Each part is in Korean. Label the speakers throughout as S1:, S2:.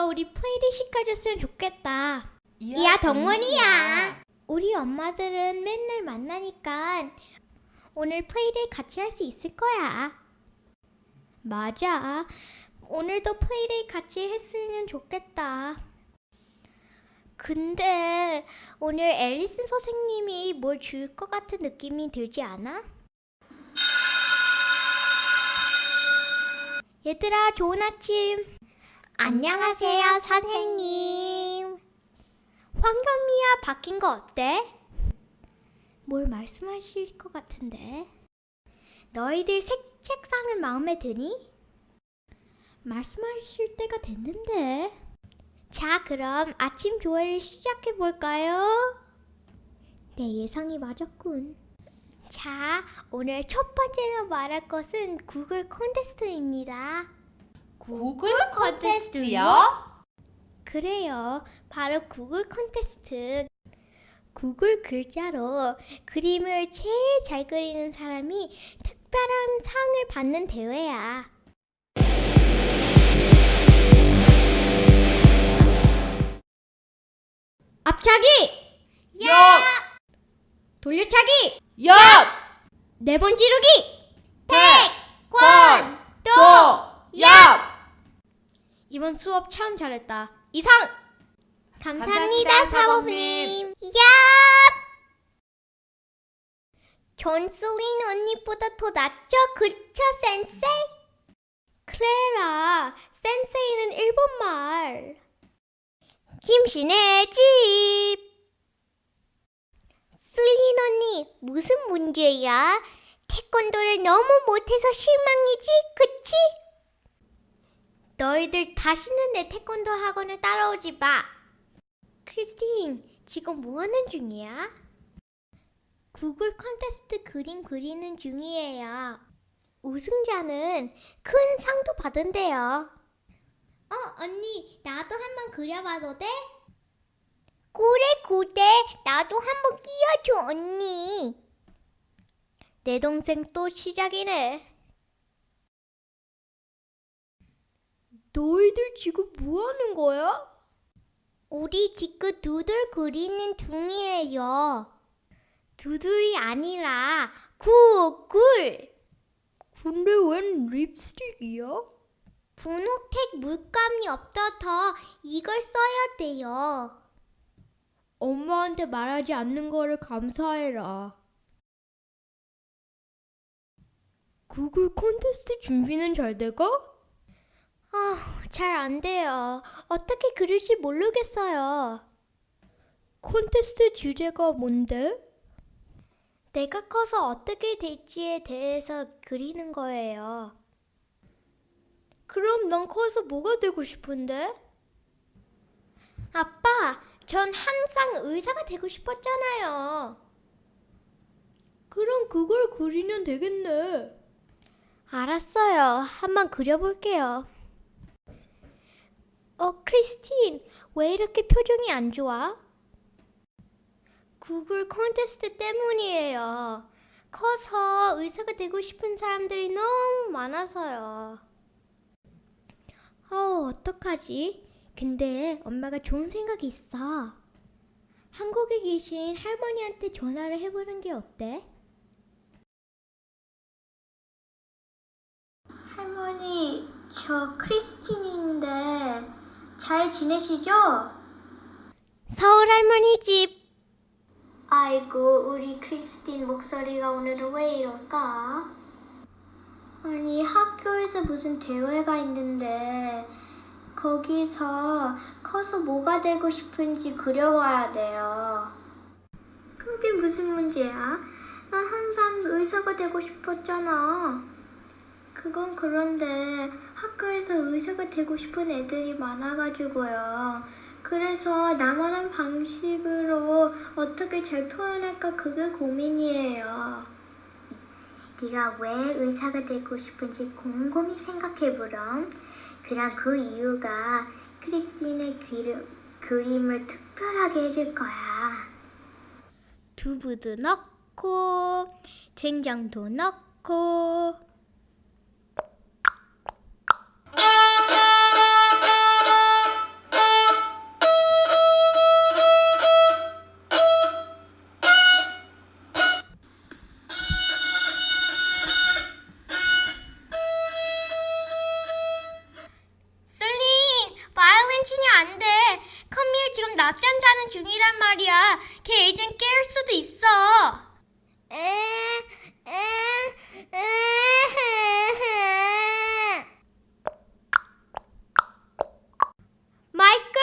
S1: 엄마가 우리 플레이데이식 가졌으면 좋겠다.
S2: 야, 덕문이야.
S1: 우리 엄마들은 맨날 만나니까 오늘 플레이데이 같이 할 수 있을 거야. 맞아. 오늘도 플레이데이 같이 했으면 좋겠다. 근데 오늘 앨리슨 선생님이 뭘 줄 것 같은 느낌이 들지 않아? 얘들아, 좋은 아침. 안녕하세요, 선생님. 황금이야 바뀐 거 어때? 뭘 말씀하실 것 같은데? 너희들 색, 책상은 마음에 드니? 말씀하실 때가 됐는데. 자, 그럼 아침 조회를 시작해 볼까요? 내 예상이 맞았군. 자, 오늘 첫 번째로 말할 것은 구글 콘테스트입니다. 구글 콘테스트요? 그래요. 바로 구글 콘테스트. 구글 글자로 그림을 제일 잘 그리는 사람이 특별한 상을 받는 대회야. 앞차기! 옆! 돌려차기!
S2: 옆!
S1: 네번 지르기! 태권! 도! 도!
S2: 옆!
S1: 이번 수업 참 잘했다. 이상! 감사합니다, 감사합니다, 사모님. 야! 존슬린 언니보다 더 낫죠? 그쵸, 센세이? 클레라, 센세이는 일본말. 김신의 집. 슬린 언니, 무슨 문제야? 태권도를 너무 못해서 실망이지, 그치? 너희들 다시는 내 태권도 학원을 따라오지 마. 크리스틴, 지금 뭐 하는 중이야? 구글 콘테스트 그림 그리는 중이에요. 우승자는 큰 상도 받은대요. 어, 언니, 나도 한번 그려봐도 돼? 그래, 그래. 나도 한번 끼워줘, 언니. 내 동생 또 시작이네. 너희들 지금 뭐 하는 거야? 우리 지금 두들 그리는 중이에요. 두들이 아니라 구글. 근데 웬 립스틱이야? 분홍색 물감이 없어서 이걸 써야 돼요. 엄마한테 말하지 않는 거를 감사해라. 구글 콘테스트 준비는 잘 돼가? 아, 잘 안 돼요. 어떻게 그릴지 모르겠어요. 콘테스트 주제가 뭔데? 내가 커서 어떻게 될지에 대해서 그리는 거예요. 그럼 넌 커서 뭐가 되고 싶은데? 아빠, 전 항상 의사가 되고 싶었잖아요. 그럼 그걸 그리면 되겠네. 알았어요. 한번 그려볼게요. 어, 크리스틴, 왜 이렇게 표정이 안 좋아? 구글 콘테스트 때문이에요. 커서 의사가 되고 싶은 사람들이 너무 많아서요. 어, 어떡하지? 근데 엄마가 좋은 생각이 있어. 한국에 계신 할머니한테 전화를 해보는 게 어때? 할머니, 저 크리스틴인데 잘 지내시죠? 서울 할머니 집. 아이고, 우리 크리스틴 목소리가 오늘은 왜 이럴까? 아니, 학교에서 무슨 대회가 있는데 거기서 커서 뭐가 되고 싶은지 그려와야 돼요. 그게 무슨 문제야? 난 항상 의사가 되고 싶었잖아. 그건 그런데 학교에서 의사가 되고 싶은 애들이 많아가지고요. 그래서 나만한 방식으로 어떻게 잘 표현할까 그게 고민이에요. 네가 왜 의사가 되고 싶은지 곰곰이 생각해보렴. 그럼 그 이유가 크리스틴의 그림, 그림을 특별하게 해줄 거야. 두부도 넣고 된장도 넣고 낮잠 자는 중이란 말이야. 걔 이젠 깰 수도 있어. 마이클,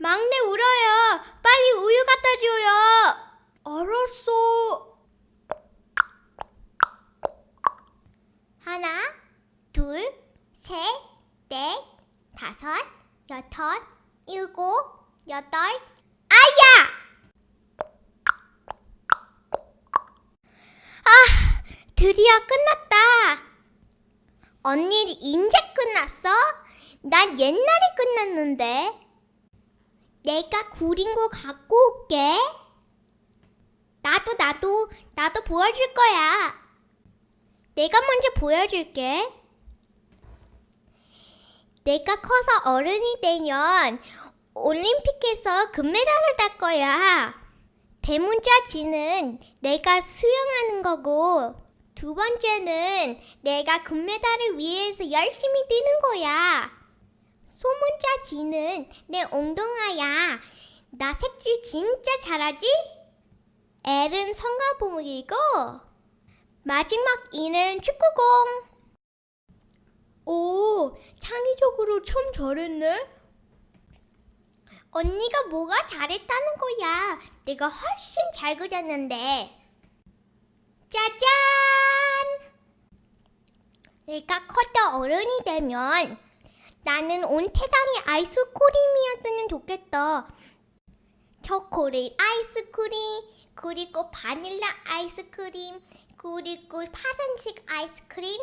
S1: 막내 울어요. 빨리 우유 갖다 줘요. 알았어. 하나, 둘, 셋, 넷, 다섯, 여섯, 일곱, 여덟 아야! 아, 드디어 끝났다. 언니 이제 끝났어? 난 옛날에 끝났는데. 내가 구린 거 갖고 올게. 나도 나도 나도 보여줄 거야. 내가 먼저 보여줄게. 내가 커서 어른이 되면 올림픽에서 금메달을 딸 거야. 대문자 지는 내가 수영하는 거고 두 번째는 내가 금메달을 위해서 열심히 뛰는 거야. 소문자 지는 내 엉덩아야. 나 색칠 진짜 잘하지? L은 성가봉이고 마지막 이는 축구공. 오, 창의적으로 참 잘했네. 언니가 뭐가 잘했다는 거야. 내가 훨씬 잘 그렸는데. 짜잔! 내가 커서 어른이 되면 나는 온 태당이 아이스크림이었으면 좋겠다. 초콜릿 아이스크림, 그리고 바닐라 아이스크림, 그리고 파란색 아이스크림,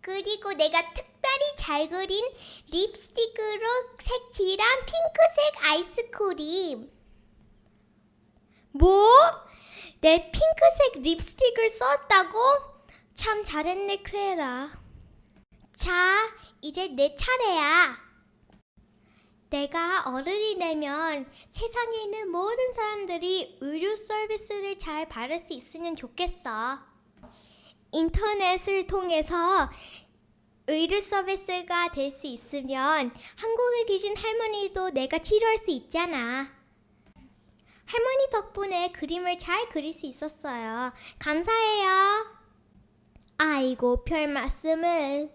S1: 그리고 내가 특별히 잘 그린 립스틱으로 색칠한 핑크색 아이스크림. 뭐? 내 핑크색 립스틱을 썼다고? 참 잘했네, 크레라. 자, 이제 내 차례야. 내가 어른이 되면 세상에 있는 모든 사람들이 의료 서비스를 잘 받을 수 있으면 좋겠어. 인터넷을 통해서 의료 서비스가 될 수 있으면 한국에 계신 할머니도 내가 치료할 수 있잖아. 할머니 덕분에 그림을 잘 그릴 수 있었어요. 감사해요. 아이고, 별 말씀을.